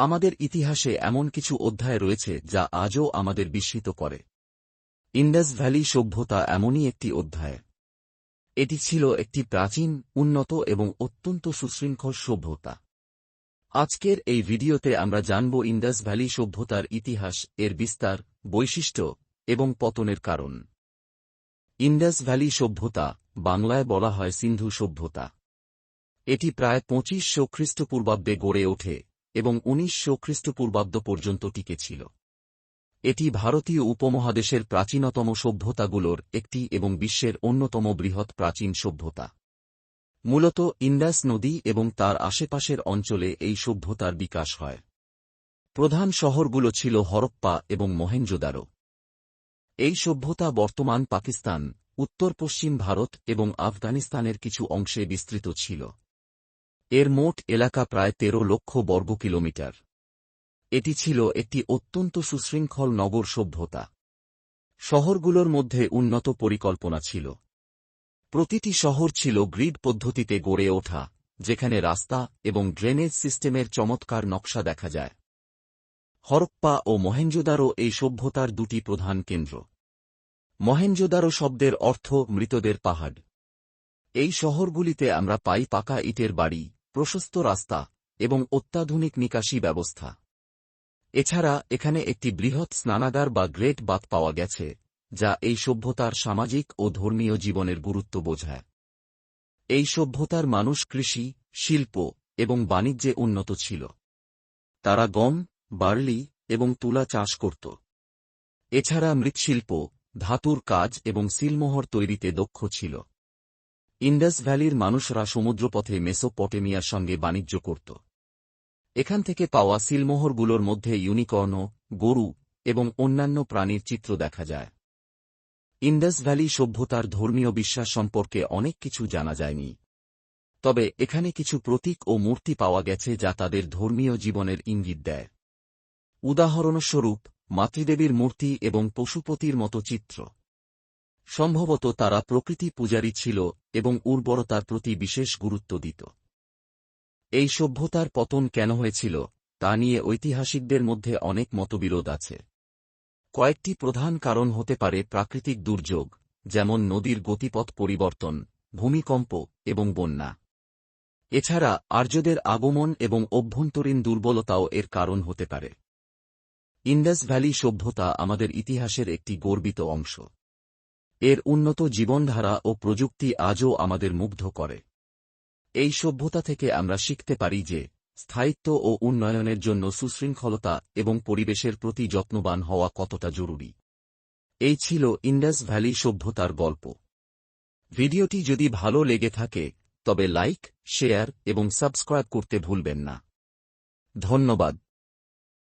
আমাদের ইতিহাসে এমন কিছু অধ্যায় রয়েছে যা আজও আমাদের বিস্মিত করে। ইন্ডাস ভ্যালি সভ্যতা এমনই একটি অধ্যায়। এটি ছিল একটি প্রাচীন, উন্নত এবং অত্যন্ত সুশৃঙ্খল সভ্যতা। আজকের এই ভিডিওতে আমরা জানব ইন্ডাস ভ্যালি সভ্যতার ইতিহাস, এর বিস্তার, বৈশিষ্ট্য এবং পতনের কারণ। ইন্ডাস ভ্যালি সভ্যতা, বাংলায় বলা হয় সিন্ধু সভ্যতা। এটি প্রায় পঁচিশশো খ্রিস্টপূর্বাব্দে গড়ে ওঠে। এবং উনিশশো খ্রিস্টপূর্বাব্দ পর্যন্ত টিকেছিল এটি ভারতীয় উপমহাদেশের প্রাচীনতম সভ্যতাগুলোর একটি এবং বিশ্বের অন্যতম বৃহৎ প্রাচীন সভ্যতা। মূলত ইন্ডাস নদী এবং তার আশেপাশের অঞ্চলে এই সভ্যতার বিকাশ হয়। প্রধান শহরগুলো ছিল হরপ্পা এবং মহেঞ্জোদারো। এই সভ্যতা বর্তমান পাকিস্তান, উত্তর পশ্চিম ভারত এবং আফগানিস্তানের কিছু অংশে বিস্তৃত ছিল। এর মোট এলাকা প্রায় তেরো লক্ষ বর্গ কিলোমিটার। এটি ছিল একটি অত্যন্ত সুশৃঙ্খল নগর সভ্যতা। শহরগুলোর মধ্যে উন্নত পরিকল্পনা ছিল। প্রতিটি শহর ছিল গ্রিড পদ্ধতিতে গড়ে ওঠা, যেখানে রাস্তা এবং ড্রেনেজ সিস্টেমের চমৎকার নকশা দেখা যায়। হরপ্পা ও মহেঞ্জোদারো এই সভ্যতার দুটি প্রধান কেন্দ্র। মহেঞ্জোদারো শব্দের অর্থ মৃতদের পাহাড়। এই শহরগুলিতে আমরা পাই পাকা ইটের বাড়ি প্রশস্ত রাস্তা এবং অত্যাধুনিক নিকাশি ব্যবস্থা। এছাড়া এখানে একটি বৃহৎ স্নানাগার বা গ্রেট বাথ পাওয়া গেছে, যা এই সভ্যতার সামাজিক ও ধর্মীয় জীবনের গুরুত্ব বোঝায়। এই সভ্যতার মানুষ কৃষি, শিল্প এবং বাণিজ্যে উন্নত ছিল। তারা গম, বার্লি এবং তুলা চাষ করত। এছাড়া মৃৎশিল্প, ধাতুর কাজ এবং সিলমোহর তৈরিতে দক্ষ ছিল। ইন্ডাস ভ্যালির মানুষরা সমুদ্রপথে মেসোপটেমিয়ার সঙ্গে বাণিজ্য করত। এখান থেকে পাওয়া সিলমোহরগুলোর মধ্যে ইউনিকর্ন, গরু এবং অন্যান্য প্রাণীর চিত্র দেখা যায়। ইন্ডাস ভ্যালি সভ্যতার ধর্মীয় বিশ্বাস সম্পর্কে অনেক কিছু জানা যায়নি। তবে এখানে কিছু প্রতীক ও মূর্তি পাওয়া গেছে যা তাদের ধর্মীয় জীবনের ইঙ্গিত দেয়। উদাহরণস্বরূপ, মাতৃদেবীর মূর্তি এবং পশুপতির মতো চিত্র। সম্ভবত তারা প্রকৃতি পূজারী ছিল এবং উর্বরতার প্রতি বিশেষ গুরুত্ব দিত। এই সভ্যতার পতন কেন হয়েছিল, তা নিয়ে ঐতিহাসিকদের মধ্যে অনেক মতবিরোধ আছে। কয়েকটি প্রধান কারণ হতে পারে প্রাকৃতিক দুর্যোগ, যেমন নদীর গতিপথ পরিবর্তন, ভূমিকম্প এবং বন্যা। এছাড়া আর্যদের আগমন এবং অভ্যন্তরীণ দুর্বলতাও এর কারণ হতে পারে। ইন্ডাস ভ্যালি সভ্যতা আমাদের ইতিহাসের একটি গর্বিত অংশ। এর উন্নত জীবনধারা ও প্রযুক্তি আজও আমাদের মুগ্ধ করে। এই সভ্যতা থেকে আমরা শিখতে পারি যে, স্থায়িত্ব ও উন্নয়নের জন্য সুশৃঙ্খলতা এবং পরিবেশের প্রতি যত্নবান হওয়া কতটা জরুরি। এই ছিল ইন্ডাস ভ্যালি সভ্যতার গল্প। ভিডিওটি যদি ভালো লেগে থাকে, তবে লাইক, শেয়ার এবং সাবস্ক্রাইব করতে ভুলবেন না। ধন্যবাদ।